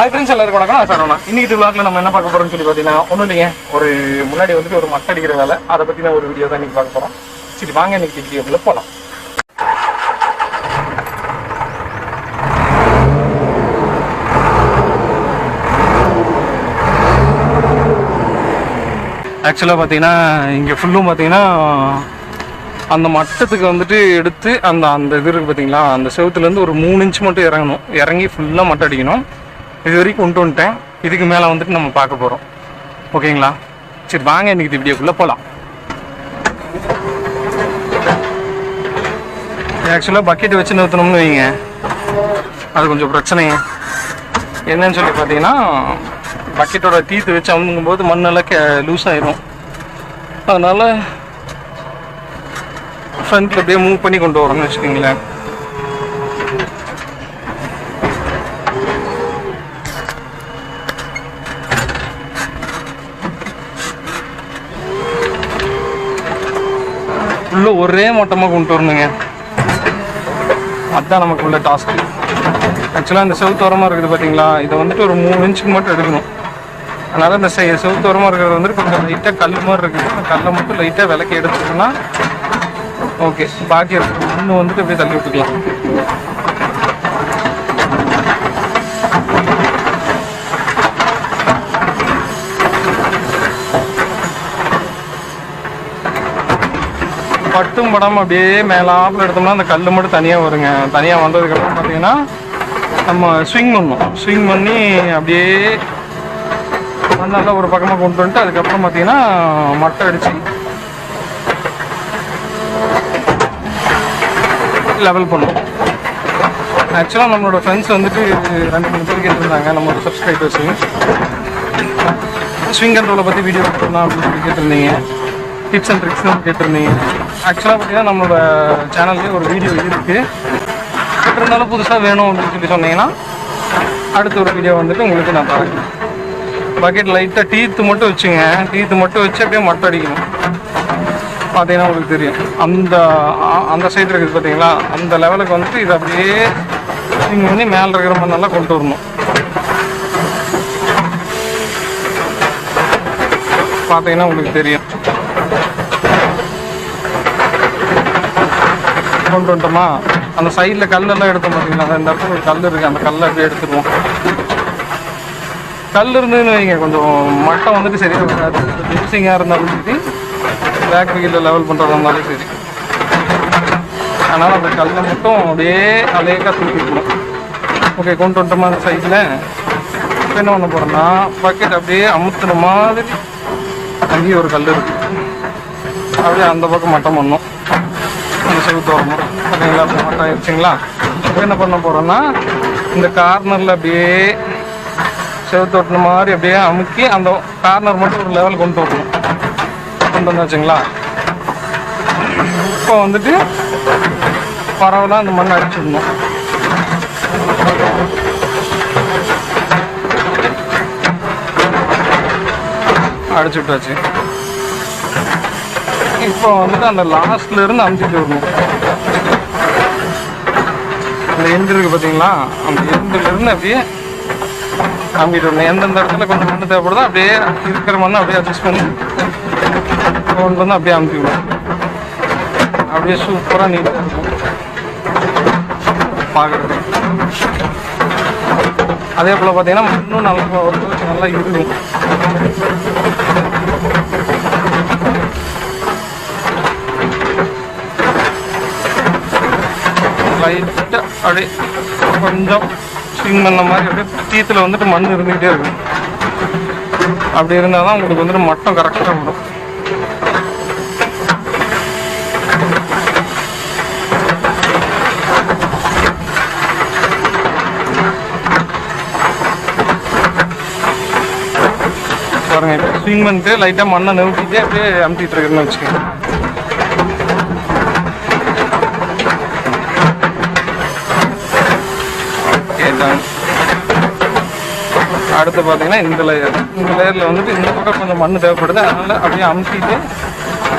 Hi friends எல்லாருக்கும் வணக்கம். நான் சரவணா. இன்னைக்கு விளாக்ல நம்ம என்ன பார்க்க போறோம்னு சொல்லி பார்த்தீங்கன்னா ஒன்றும் இல்லைங்க. ஒரு முன்னாடி வந்துட்டு ஒரு மட்டை அடிக்கிற வேலை. அதை பற்றின ஒரு வீடியோ தான் இன்னைக்கு பார்க்க போகிறோம் சரி வாங்க இன்னைக்கு வீடியோக்குள்ள போகலாம் ஆக்சுவலாக பார்த்தீங்கன்னா இங்கே ஃபுல்லும் பார்த்தீங்கன்னா அந்த மட்டத்துக்கு வந்துட்டு எடுத்து அந்த அந்த இது இருக்குது பார்த்தீங்களா? அந்த செவுத்துலேருந்து ஒரு மூணு இன்ச் மட்டும் இறங்கணும். இறங்கி ஃபுல்லாக மட்டை அடிக்கணும். இது வரைக்கும் கொண்டு வந்துட்டேன். இதுக்கு மேலே வந்துட்டு நம்ம பார்க்க போகிறோம் ஓகேங்களா? சரி வாங்க இன்னைக்கு வீடியோக்குள்ளே போகலாம் ஆக்சுவலாக பக்கெட் வச்சு நிறுத்தணும்னு வைங்க. அது கொஞ்சம் பிரச்சனைங்க என்னன்னு சொல்லி பார்த்தீங்கன்னா பக்கெட்டோட தீர்த்து வச்சு அமுங்கும் போது மண்ணெல்லாம் கே லூஸ் ஆயிரும். அதனால் ஃப்ரண்ட்டில் அப்படியே மூவ் பண்ணி கொண்டு வரோம்னு வச்சுக்கோங்களேன். உள்ள ஒரே மட்டமாக கொண்டு வரணுங்க. அதுதான் நமக்கு உள்ள டாஸ்க்கு ஆக்சுவலாக இந்த செவுத்தோரமாக இருக்குது பார்த்தீங்களா இதை வந்துட்டு ஒரு மூணு இன்ச்சுக்கு மட்டும் எடுக்கணும். அதனால் இந்த செ செவுத்தோரமாக இருக்கிறது வந்துட்டு கொஞ்சம் லைட்டாக கல் மாதிரி இருக்குது. அந்த கல்லை மட்டும் லைட்டாக விளக்கி எடுத்துட்டோம்னா ஓகே பாக்கி இருக்கு. இன்னும் வந்துட்டு அப்படியே தள்ளி விட்டுக்கலாம். பட்டும் படம் அப்படியே மேலாப்பில் எடுத்தோம்னா அந்த கல் மட்டும் தனியாக வருங்க. தனியாக வந்ததுக்கப்புறம் பார்த்தீங்கன்னா நம்ம ஸ்விங் பண்ணணும் ஸ்விங் பண்ணி அப்படியே நல்லா ஒரு பக்கமாக கொண்டு வந்துட்டு அதுக்கப்புறம் பார்த்தீங்கன்னா மட்டை அடித்து லெவல் பண்ணோம். ஆக்சுவலாக நம்மளோட ஃப்ரெண்ட்ஸ் வந்துட்டு ரெண்டு மூணு பேர் கேட்டிருந்தாங்க நம்மளோட சப்ஸ்கிரைபர்ஸு ஸ்விங் கண்ட்ரோலை பற்றி வீடியோ போட்டுருந்தோம் அப்படின்னு சொல்லி கேட்டிருந்தீங்க. டிப்ஸ் அண்ட் ட்ரிக்ஸ்லாம் கேட்டிருந்தீங்க. ஆக்சுவலாக பார்த்தீங்கன்னா நம்மளோட சேனல்லேயே ஒரு வீடியோ இருக்குது இருந்தாலும் புதுசாக வேணும் அப்படின்னு சொல்லி சொன்னீங்கன்னா அடுத்த ஒரு வீடியோ வந்துட்டு உங்களுக்கு நான் தரேன். பக்கெட் லைட்டாக டீத்து மட்டும் வச்சுங்க. டீத்து மட்டும் வச்சு அப்படியே மட்டை அடிக்கணும். பார்த்தீங்கன்னா உங்களுக்கு தெரியும். அந்த அந்த சைடு இருக்குது பார்த்தீங்களா? அந்த லெவலுக்கு வந்துட்டு இது அப்படியே நீங்கள் வந்து மேலே இருக்கிற மாதிரி நல்லா கொண்டு வரணும். பார்த்தீங்கன்னா உங்களுக்கு தெரியும். கொண்டு வந்துட்டோமா அந்த சைடில் கல்லெல்லாம் எடுத்தோம் பார்த்தீங்களா அந்த இடத்துல ஒரு கல் இருக்குது அந்த கல்லை அப்படியே எடுத்துருவோம். கல் இருந்ததுன்னு வைங்க கொஞ்சம் மட்டம் வந்துட்டு சரியாக வராது லூசிங்காக இருந்தாலும் சரி பேக் வீலில் லெவல் பண்ணுறதா இருந்தாலும் சரி. அதனால் அந்த கல்லை மட்டும் அப்படியே அலேக்காக தூக்கிக்கணும் ஓகே கொண்டு வந்துட்டோமா அந்த சைடில் இப்போ என்ன பண்ண போகிறோம்னா பக்கெட் அப்படியே அமுத்துன மாதிரி அங்கேயும் ஒரு கல் இருக்குது அப்படியே அந்த பக்கம் மட்டம் பண்ணணும். நம்ம செவுத்து வரணும் ஓகேங்களா அப்படி ஆயிடுச்சுங்களா இப்போ என்ன பண்ண போகிறோம்னா இந்த கார்னரில் அப்படியே செவுத்து ஒட்டின மாதிரி அப்படியே அமுக்கி அந்த கார்னர் மட்டும் ஒரு லெவல் கொண்டு வரணும். கொண்டு வந்தாச்சுங்களா இப்போ வந்துட்டு பரவலாக அந்த மண்ணை அடிச்சிடணும். அடிச்சு விட்டாச்சு. இப்போ வந்துட்டு அந்த லாஸ்ட்ல இருந்து அமுத்திட்டு வரணும். அந்த எண்டு இருக்கு பார்த்தீங்களா அந்த எண்டுல இருந்து அப்படியே அம்பிட்டு வரணும். எந்தெந்த இடத்துல கொஞ்சம் மண்ணு தேவைப்படுதோ அப்படியே இருக்கிற மண்ணை அப்படியே அட்ஜஸ்ட் பண்ணி கொண்டு வந்து அப்படியே அமுத்தி அப்படியே சூப்பராக நீட்டாக இருக்கும். பார்க்குறது அதே போல் பார்த்தீங்கன்னா மண்ணும் நல்லா நல்லா இருக்கும். லைட்டாக அப்படியே கொஞ்சம் ஸ்விங் பண்ண மாதிரி அப்படியே தீத்தில் வந்துட்டு மண் இருந்துக்கிட்டே இருக்கும். அப்படி இருந்தால் தான் உங்களுக்கு வந்துட்டு மட்டம் கரெக்டாக வரும். பாருங்க இப்போ ஸ்விங் பண்ணிட்டு லைட்டாக மண்ணை நிறுத்திட்டு அப்படியே அமுத்திட்டு இருக்குன்னு வச்சுக்கோங்க. அடுத்து பார்த்தீங்கன்னா இந்த லேயர் இந்த லேயரில் வந்துட்டு இந்த பக்கம் கொஞ்சம் மண் தேவைப்படுது. அதனால் அப்படியே அமுத்திட்டு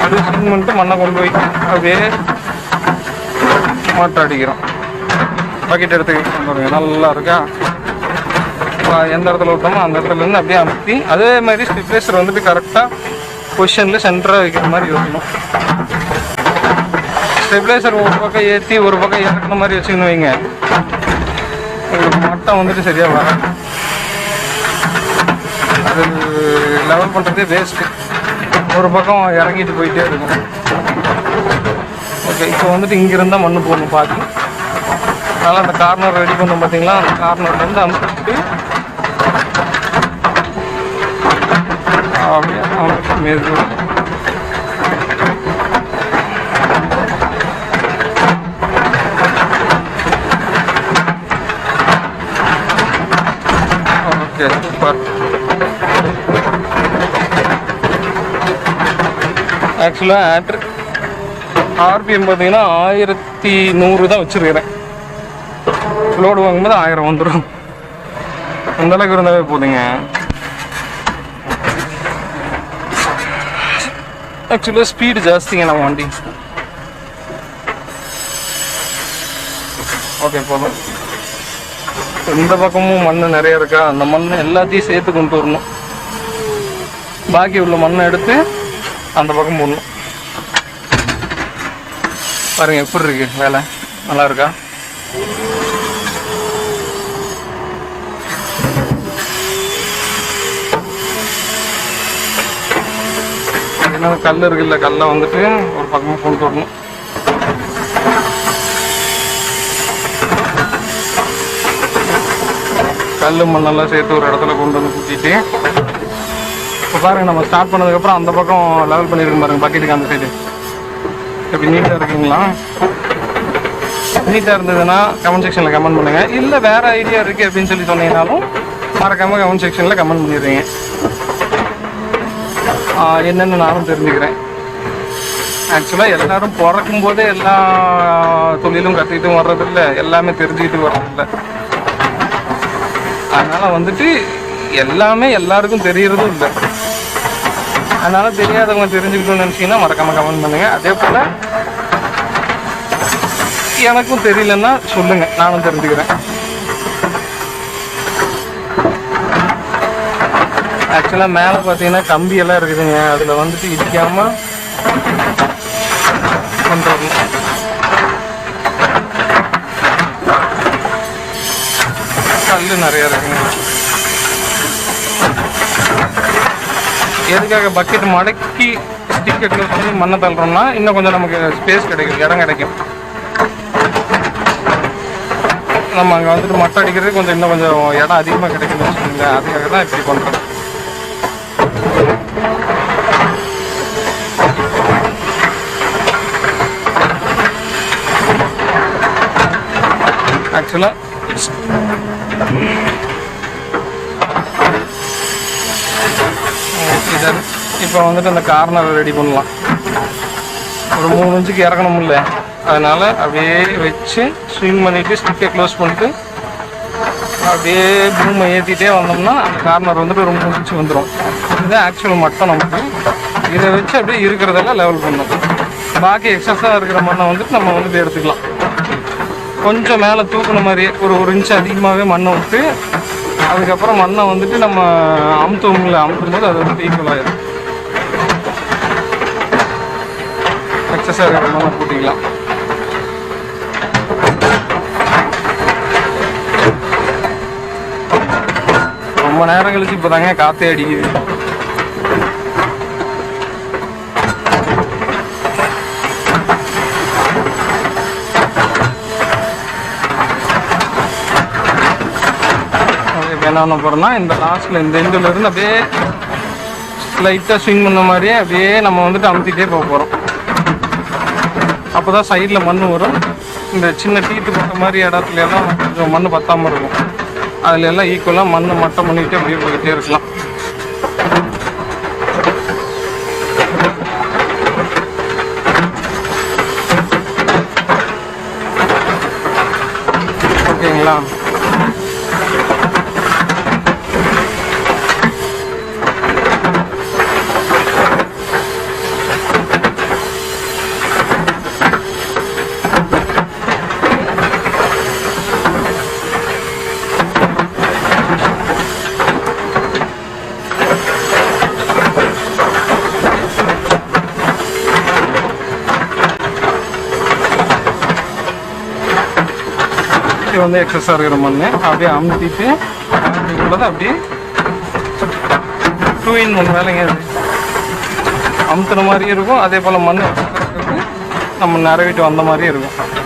அப்படியே ஸ்பின் பண்ணிட்டு மண்ணை கொண்டு போய் அப்படியே மாட்டை அடிக்கிறோம். பக்கெட் எடுத்து பாருங்க நல்லா இருக்கா? எந்த இடத்துல விட்டோமோ அந்த இடத்துல இருந்து அப்படியே அமுத்தி அதே மாதிரி ஸ்டெப்லேசர் வந்துட்டு கரெக்டாக பொசிஷனில் சென்டராக வைக்கிற மாதிரி இருக்கணும் ஸ்டெபிளைசர் ஒரு பக்கம் ஏற்றி ஒரு பக்கம் இறக்குன மாதிரி வச்சுக்கணும் வைங்க. உங்களுக்கு மட்டம் வந்துட்டு சரியாக வராது. அது லெவல் பண்ணுறதே வேஸ்ட்டு ஒரு பக்கம் இறங்கிட்டு போயிட்டே இருக்கும். ஓகே இப்போ வந்துட்டு இங்கே இருந்தால் மண் போடணும் பார்த்து அதனால் அந்த கார்னர் ரெடி பண்ணோம் பார்த்தீங்களா அந்த கார்னர்லேருந்து அமுக்கிட்டு அப்படியே அமுக்கி ஓகே சூப்பர் ஆக்சுவலாக ஆட்ரு ஆர்பிஎம் பார்த்தீங்கன்னா ஆயிரத்தி நூறு தான் வச்சுருக்கிறேன். லோடு வாங்கும்போது ஆயிரம் வந்துடும் அந்தளவுக்கு இருந்தாவே போதுங்க. ஆக்சுவலாக ஸ்பீடு ஜாஸ்திங்க நம்ம வண்டி. ஓகே போதும். இந்த பக்கமும் மண் நிறைய இருக்கா? அந்த மண் எல்லாத்தையும் சேர்த்து கொண்டு வரணும். பாக்கி உள்ள மண்ணை எடுத்து அந்த பக்கம் போடணும். பாருங்க எப்படி இருக்கு வேலை? நல்லா இருக்கா? கல் இருக்குல்ல கல்லை வந்துட்டு ஒரு பக்கமா கொண்டு வரணும். கல் மண்ணெல்லாம் சேர்த்து ஒரு இடத்துல கொண்டு வந்து குத்திட்டு இப்போ பாருங்க நம்ம ஸ்டார்ட் பண்ணதுக்கப்புறம் அந்த பக்கம் லெவல் பண்ணியிருக்கோம் பாருங்க பக்கெட்டுக்கு அந்த சைடு எப்படி நீட்டாக இருக்குங்களா? நீட்டாக இருந்ததுன்னா கமெண்ட் செக்ஷனில் கமெண்ட் பண்ணுங்கள் இல்லை வேறு ஐடியா இருக்குது அப்படின்னு சொல்லி சொன்னீங்கனாலும் மறக்காமல் கமெண்ட் செக்ஷனில் கமெண்ட் பண்ணிடுறீங்க. ஆஹ் என்னன்னு நானும் தெரிஞ்சுக்கிறேன். ஆக்சுவலாக எல்லாரும் பிறக்கும் போதே எல்லா தொழிலும் கற்றுக்கிட்டு வர்றதில்ல. எல்லாமே தெரிஞ்சுக்கிட்டு வர்றதில்ல. அதனால் வந்துட்டு எல்லாமே எல்லாருக்கும் தெரியறதும் இல்லை. அதனால தெரியாதவங்க தெரிஞ்சுக்கிட்டோம்னு நினைச்சீங்கன்னா மறக்காம கமெண்ட் பண்ணுங்க. அதே போல எனக்கும் தெரியலன்னா சொல்லுங்க. நானும் தெரிஞ்சுக்கிறேன். ஆக்சுவலாக மேலே பார்த்தீங்கன்னா கம்பி எல்லாம் இருக்குதுங்க. அதில் வந்துட்டு இடிக்காம கொண்டு வரணும் கல் நிறைய இருக்குங்க. எதுக்காக பக்கெட் மடக்கி ஸ்டிக்கை வந்து மண்ணை தள்ளுறோம்னா இன்னும் கொஞ்சம் நமக்கு ஸ்பேஸ் கிடைக்கும் இடம் கிடைக்கும். நம்ம அங்கே வந்துட்டு மட்டை அடிக்கிறது கொஞ்சம் இன்னும் கொஞ்சம் இடம் அதிகமாக கிடைக்கும்னு வச்சுக்கோங்களேன். அதுக்காக தான் இப்படி பண்ணுறோம் ஆக்சுவலாக இதை இப்போ வந்துட்டு அந்த கார்னரை ரெடி பண்ணலாம். ஒரு மூணு இன்ச்சுக்கு இறக்கணும்ல. அதனால அப்படியே வச்சு ஸ்விங் பண்ணிட்டு ஸ்டிக்கை க்ளோஸ் பண்ணிட்டு அப்படியே பூமை ஏற்றிட்டே வந்தோம்னா அந்த கார்னர் வந்துட்டு ஒரு மூணு இன்ச்சு வந்துடும் இதுதான் ஆக்சுவல் மட்டும் நமக்கு. இதை வச்சு அப்படியே இருக்கிறதெல்லாம் லெவல் பண்ணும். பாக்கி எக்ஸஸாக இருக்கிற மண்ணை வந்துட்டு நம்ம வந்துட்டு எடுத்துக்கலாம். கொஞ்சம் மேலே தூக்குன மாதிரியே ஒரு ஒரு இன்ச்சு அதிகமாகவே மண்ணை விட்டு அதுக்கப்புறம் மண்ணை வந்துட்டு நம்ம அமுத்துவோம்ல அமுத்தும் போது அது வந்துட்டு ஈக்குவல் ஆகிடும் சார் போட்டிங்களா? கூட்டிக்கலாம் ரொம்ப நேரம் கழிச்சு இப்போ தாங்க காற்றே அடிக்குது என்ன பண்ண இந்த லாஸ்ட்ல இந்த எண்டுல இருந்து அப்படியே லைட்டாக ஸ்விங் பண்ண மாதிரியே அப்படியே நம்ம வந்துட்டு அமுத்திட்டே போக போகிறோம் அப்போ தான் சைடில் மண் வரும். இந்த சின்ன டீட்டு போட்ட மாதிரி இடத்துல எல்லாம் கொஞ்சம் மண் பத்தாமல் இருக்கும். அதில் எல்லாம் ஈக்குவலாக மண் மட்டம் பண்ணிக்கிட்டே அப்படியே போய்கிட்டே இருக்கலாம். ஓகேங்களா? வந்து எக்ஸஸாக இருக்கிற மண் அப்படியே அமுத்திட்டு உள்ளதை அப்படியே டூ இன் ஒன் வேலைங்க. அது அமுத்துன மாதிரியும் இருக்கும் அதே போல் மண் நம்ம நிறவிட்டு வந்த மாதிரியும் இருக்கும்.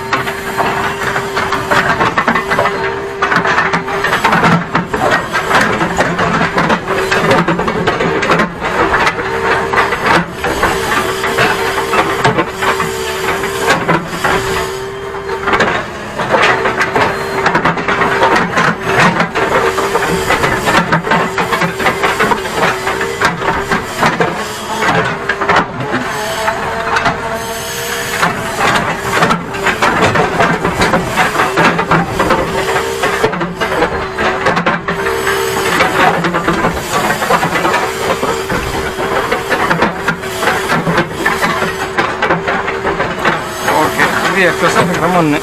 எக்ஸசைஸ் இது ஒன்று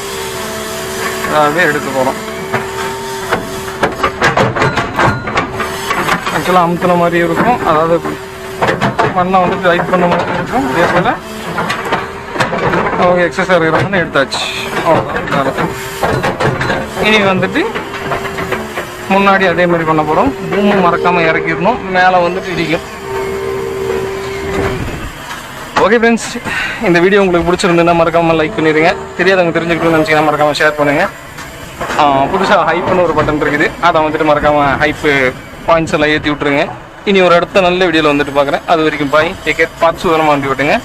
அதாவது எடுக்க போகிறோம் ஆக்சுவலாக அமுத்துன மாதிரி இருக்கும். அதாவது மண்ணை வந்துட்டு லைட் பண்ண மாதிரி இருக்கும். அதே போல் அவங்க எக்ஸசைஸ் இருக்கிறாங்கன்னு எடுத்தாச்சு. அவ்வளோதான் இனி வந்துட்டு முன்னாடி அதே மாதிரி பண்ண போகிறோம் பூமும் மறக்காமல் இறக்கிடணும். மேலே வந்துட்டு இடிக்கும் ஓகே ஃப்ரெண்ட்ஸ் இந்த வீடியோ உங்களுக்கு பிடிச்சிருந்ததுன்னா மறக்காமல் லைக் பண்ணிடுங்க. தெரியாதவங்க தெரிஞ்சுக்கணும்னு நினச்சிங்கன்னா மறக்காம ஷேர் பண்ணுங்கள் புதுசாக ஹைப்னு ஒரு பட்டன் இருக்குது. அதை வந்துட்டு மறக்காமல் ஹைப்பு பாயிண்ட்ஸ் எல்லாம் ஏற்றி விட்ருங்க இனி ஒரு அடுத்த நல்ல வீடியோவில் வந்துட்டு பார்க்குறேன். அது வரைக்கும் பாய் டேக் கேர் பார்த்து சுதரமாக அனுப்பி விட்டுங்க